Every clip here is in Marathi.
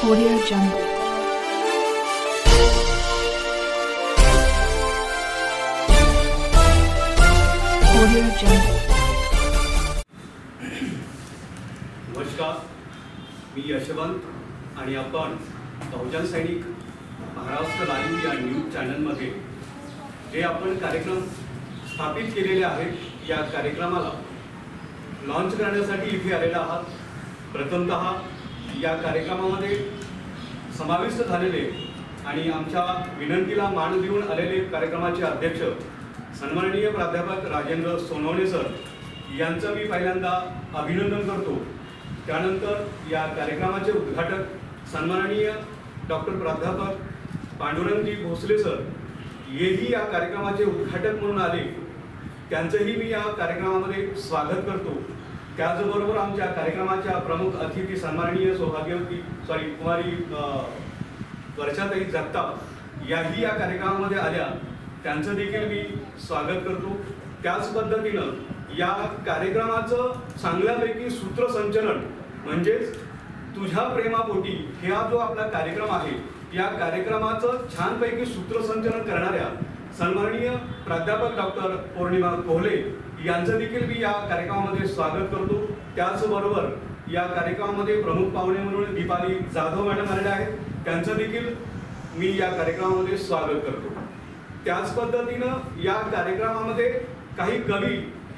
Audio Jungle. Audio Jungle. नमस्कार मी यशवंत आणि आपण बहुजन सैनिक महाराष्ट्र लाईव्ह या न्यूज चॅनलमध्ये जे आपण कार्यक्रम स्थापित केलेले आहेत या कार्यक्रमाला लॉन्च करण्यासाठी इथे आलेला आहात प्रथमतः या कार्यक्रमामध्ये समाविष्ट झालेले आणि आमच्या विनंतीला मान देऊन आलेले कार्यक्रमाचे अध्यक्ष सन्माननीय प्राध्यापक राजेंद्र सोनवणे सर यांचं मी पहिल्यांदा अभिनंदन करतो. त्यानंतर या कार्यक्रमाचे उद्घाटक सन्माननीय डॉक्टर प्राध्यापक पांडुरंगजी भोसले सर हेही या कार्यक्रमाचे उद्घाटक म्हणून आले. त्यांचंही मी या कार्यक्रमामध्ये स्वागत करतो. त्याचबरोबर आमच्या कार्यक्रमाच्या प्रमुख अतिथी सन्माननीय सौभाग्यवती सॉरी कुमारी वर्षाताई जगताप याही या कार्यक्रमामध्ये आल्या. त्यांचं देखील मी स्वागत करतो. त्याच पद्धतीनं या कार्यक्रमाचं चांगल्यापैकी सूत्रसंचलन म्हणजेच तुझ्या प्रेमापोटी हा जो आपला कार्यक्रम आहे या कार्यक्रमाचं छानपैकी सूत्रसंचलन करणाऱ्या सन्माननीय प्राध्यापक डॉक्टर पौर्णिमा कोहले यांचं देखील मी या कार्यक्रमामध्ये स्वागत करतो. त्याचबरोबर या कार्यक्रमामध्ये प्रमुख पाहुणे म्हणून दीपाली जाधव मॅडम आलेल्या आहेत. त्यांचं देखील मी या कार्यक्रमामध्ये स्वागत करतो. त्याच पद्धतीनं या कार्यक्रमामध्ये काही कवी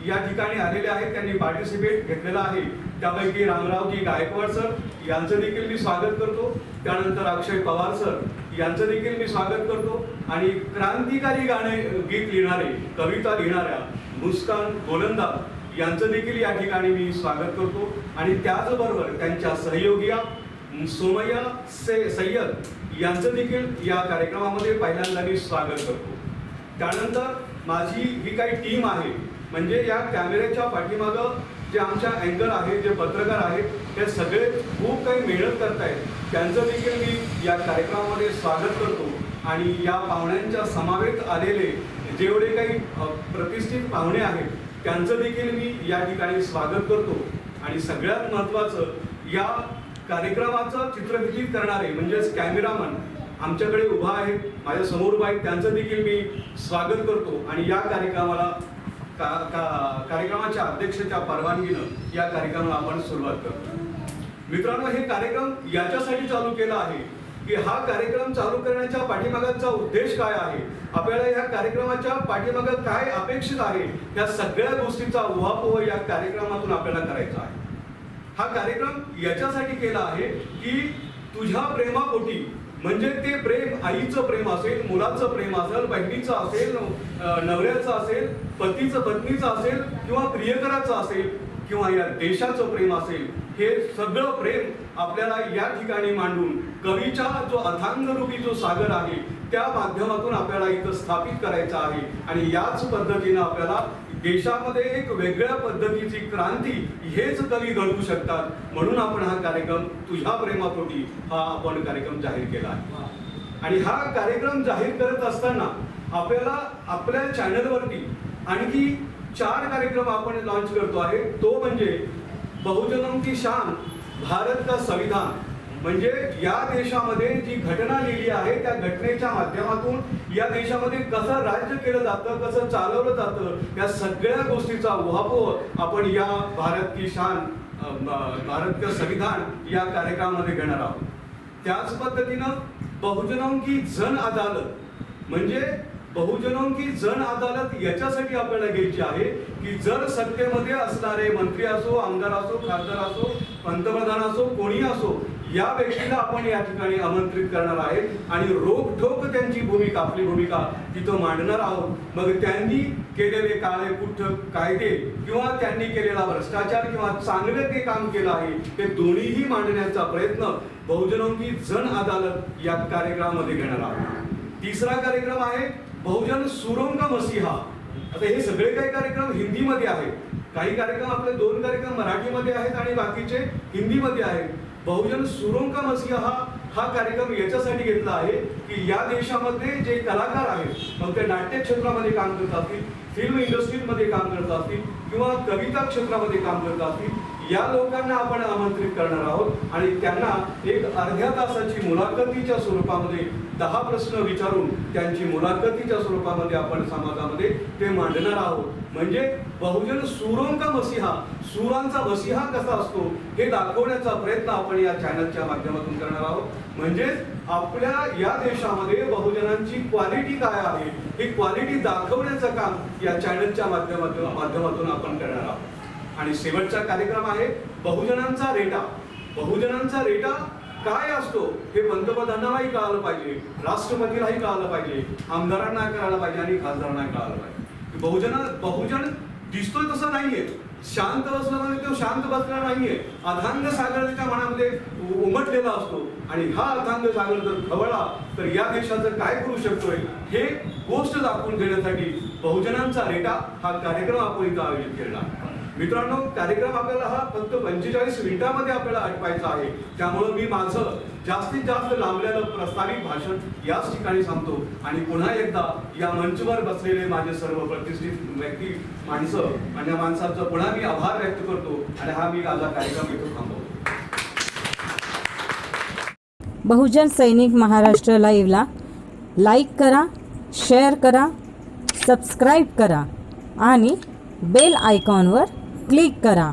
या ठिकाणी आलेले आहेत. त्यांनी पार्टिसिपेट घेतलेला आहे. त्यापैकी रामरावजी गायकवाड सर यांचं देखील मी स्वागत करतो. त्यानंतर अक्षय पवार सर यांचं देखील मी स्वागत करतो. आणि क्रांतिकारी गाणे गीत लिहिणारे कविता लिहिणाऱ्या मुस्कान गोलंदाज यांचं देखील या ठिकाणी मी स्वागत करतो. आणि त्याचबरोबर त्यांच्या सहयोगिया सोमय्या से सय्यद यांचं देखील या कार्यक्रमामध्ये पहिल्यांदा मी स्वागत करतो. त्यानंतर माझी ही काही टीम आहे म्हणजे या कॅमेऱ्याच्या पाठीमागं जे आमच्या अँकर आहेत जे पत्रकार आहेत हे सगळे खूप काही मेहनत करतायत. त्यांचं देखील मी या कार्यक्रमामध्ये स्वागत करतो. आणि या पाहुण्यांच्या समावेत आलेले जेवढे काही प्रतिष्ठित पाहुणे आहेत त्यांचं देखील मी या ठिकाणी स्वागत करतो. आणि सगळ्यात महत्त्वाचं या कार्यक्रमाचं चित्रफितीत करणारे म्हणजेच कॅमेरामन आमच्याकडे उभा आहे. माझ्यासमोर उभा आहे. त्यांचं देखील मी स्वागत करतो. आणि या कार्यक्रमाला का, का कार्यक्रमाच्या अध्यक्षाच्या परवानगीनं या कार्यक्रमाला आपण सुरुवात करतो. मित्रांनो हे कार्यक्रम याच्यासाठी चालू केला आहे की हा कार्यक्रम चालू करण्याच्या पाठीमागाचा उद्देश काय आहे? आपल्याला या कार्यक्रमाच्या पाठीमागं काय अपेक्षित आहे? या सगळ्या गोष्टीचा उहापोह या कार्यक्रमातून आपल्याला करायचा आहे. हा कार्यक्रम याच्यासाठी केला आहे की तुझ्या प्रेमापोटी म्हणजे ते प्रेम आईचं प्रेम असेल मुलाचं प्रेम असेल बहिणीचं असेल नवऱ्याचं असेल पतीचं पत्नीचं असेल किंवा प्रियकराचं असेल किंवा या देशाचं प्रेम असेल हे सगळं प्रेम आपल्याला या ठिकाणी मांडून कवीच्या जो अथांगरूपी जो सागर आहे त्या माध्यमातून आपल्याला इथं स्थापित करायचा आहे. आणि याच पद्धतीनं आपल्याला देशामध्ये एक वेगळ्या पद्धतीची क्रांती हेच कवी घडवू शकतात. म्हणून आपण हा कार्यक्रम तुझ्या प्रेमापोटी हा आपण कार्यक्रम जाहीर केला आहे. आणि हा कार्यक्रम जाहीर करत असताना आपल्याला आपल्या चॅनलवरती आणखी चार कार्यक्रम आपण लॉन्च करतो आहे. तो म्हणजे बहुजनम की शान भारत का संविधान. म्हणजे या देशामध्ये जी घटना लिहिली आहे त्या घटनेच्या माध्यमातून या देशामध्ये कसं राज्य केलं जातं कसं चालवलं जातं या सगळ्या गोष्टीचा उहापोह आपण या भारत की शान भारत का संविधान या कार्यक्रमामध्ये घेणार आहोत. त्याच पद्धतीनं बहुजनों की जन अदालत म्हणजे बहुजनों की जन अदालत याच्यासाठी आपल्याला घ्यायची आहे की जर सत्तेमध्ये असणारे मंत्री असो आमदार असो खासदार असो पंतप्रधान असो कोणी असो या व्यक्तीला आपण या ठिकाणी आमंत्रित करणार आहे आणि रोखोक त्यांची भूमिका आपली भूमिका तिथं मांडणार आहोत. मग त्यांनी केलेले काळे कुठ कायदे किंवा त्यांनी केलेला भ्रष्टाचार किंवा चांगलं ते काम केलं आहे ते दोन्हीही मांडण्याचा प्रयत्न बहुजनों की जन अदालत या कार्यक्रमामध्ये घेणार आहोत. तिसरा कार्यक्रम आहे बहुजन सुरंग मसिहा. आता हे सगळे काही कार्यक्रम हिंदीमध्ये आहेत. काही कार्यक्रम आपले दोन कार्यक्रम मराठीमध्ये आहेत आणि बाकीचे हिंदीमध्ये आहेत. बहुजन सुरंग मसिहा हा हा कार्यक्रम याच्यासाठी घेतला आहे की या देशामध्ये जे कलाकार आहेत मग ते नाट्य क्षेत्रामध्ये काम करत असतील फिल्म इंडस्ट्रीमध्ये काम करत असतील किंवा कविता क्षेत्रामध्ये काम करत असतील या लोकांना आपण आमंत्रित करणार आहोत आणि त्यांना एक अर्ध्या तासाची मुलाखतीच्या स्वरूपामध्ये दहा प्रश्न विचारून त्यांची मुलाखतीच्या स्वरूपामध्ये आपण समाजामध्ये ते मांडणार आहोत. म्हणजे बहुजन सुरों मसिहा सुरांचा मसिहा कसा असतो हे दाखवण्याचा प्रयत्न आपण या चॅनलच्या माध्यमातून करणार आहोत. म्हणजेच आपल्या या देशामध्ये बहुजनांची क्वालिटी काय आहे ही क्वालिटी दाखवण्याचं काम या चॅनलच्या माध्यमातून माध्यमातून आपण करणार आहोत. आणि शेवटचा कार्यक्रम आहे बहुजनांचा रेटा. बहुजनांचा रेटा काय असतो? हे पंतप्रधानालाही कळालं पाहिजे राष्ट्रपतीलाही कळालं पाहिजे आमदारांना कळालं पाहिजे आणि खासदारांना कळालं पाहिजे. बहुजन बहुजन दिसतोय तसं नाहीये. शांत बसला म्हणजे तो शांत बसला नाहीये. अधांग सागर त्याच्या मनामध्ये उमटलेला असतो. आणि हा अधांग सागर जर खवळला तर या देशाचं काय करू शकतोय? हे गोष्ट दाखवून देण्यासाठी बहुजनांचा रेटा हा कार्यक्रम आपण इथं आयोजित केला मित्रांनो कार्यक्रम आपल्याला हा फक्त पंचेचाळीस मिनिटांमध्ये आपल्याला आटवायचा आहे. त्यामुळं मी माझं जास्तीत जास्त लांबलेलं प्रस्तावित भाषण याच ठिकाणी सांगतो. आणि पुन्हा एकदा या मंचवर बसलेले माझे सर्व प्रतिष्ठित व्यक्ती माणसं आणि या माणसाचं पुन्हा मी आभार व्यक्त करतो आणि हा मी माझा कार्यक्रम इथं थांबवतो. बहुजन सैनिक महाराष्ट्र लाईव्हला लाईक करा शेअर करा सबस्क्राईब करा आणि बेल आयकॉनवर क्लिक करा.